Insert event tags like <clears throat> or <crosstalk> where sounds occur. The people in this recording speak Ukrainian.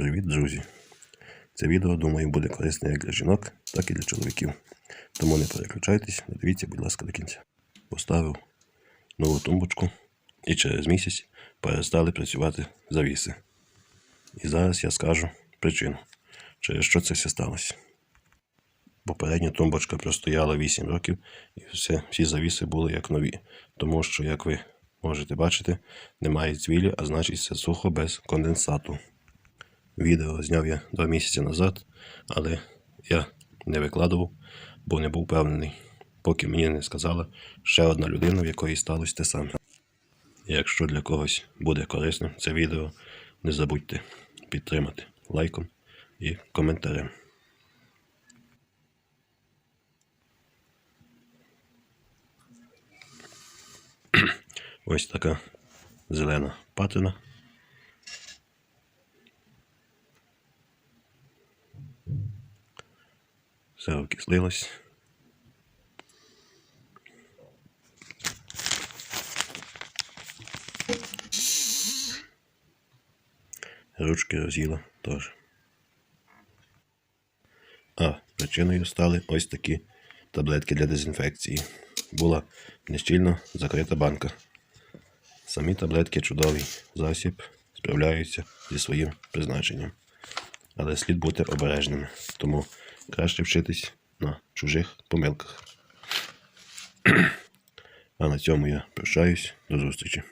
Привіт, друзі! Це відео, думаю, буде корисне як для жінок, так і для чоловіків. Тому не переключайтесь, не дивіться, будь ласка, до кінця. Поставив нову тумбочку і через місяць перестали працювати завіси. І зараз я скажу причину, через що це все сталося. Попередня тумбочка простояла 8 років, і все, всі завіси були як нові. Тому що, як ви можете бачити, немає цвілі, а значить все сухо без конденсату. Відео зняв я два місяці назад, але я не викладував, бо не був впевнений, поки мені не сказала ще одна людина, в якої сталося те саме. Якщо для когось буде корисним це відео, не забудьте підтримати лайком і коментарем. Ось така зелена патина. Все окислилось. Ручки роз'їла теж. А, причиною стали ось такі таблетки для дезінфекції. Була нещільно закрита банка. Самі таблетки чудовий засіб, справляються зі своїм призначенням. Але слід бути обережними, тому краще вчитись на чужих помилках. <clears throat> А на цьому я прощаюсь. До зустрічі.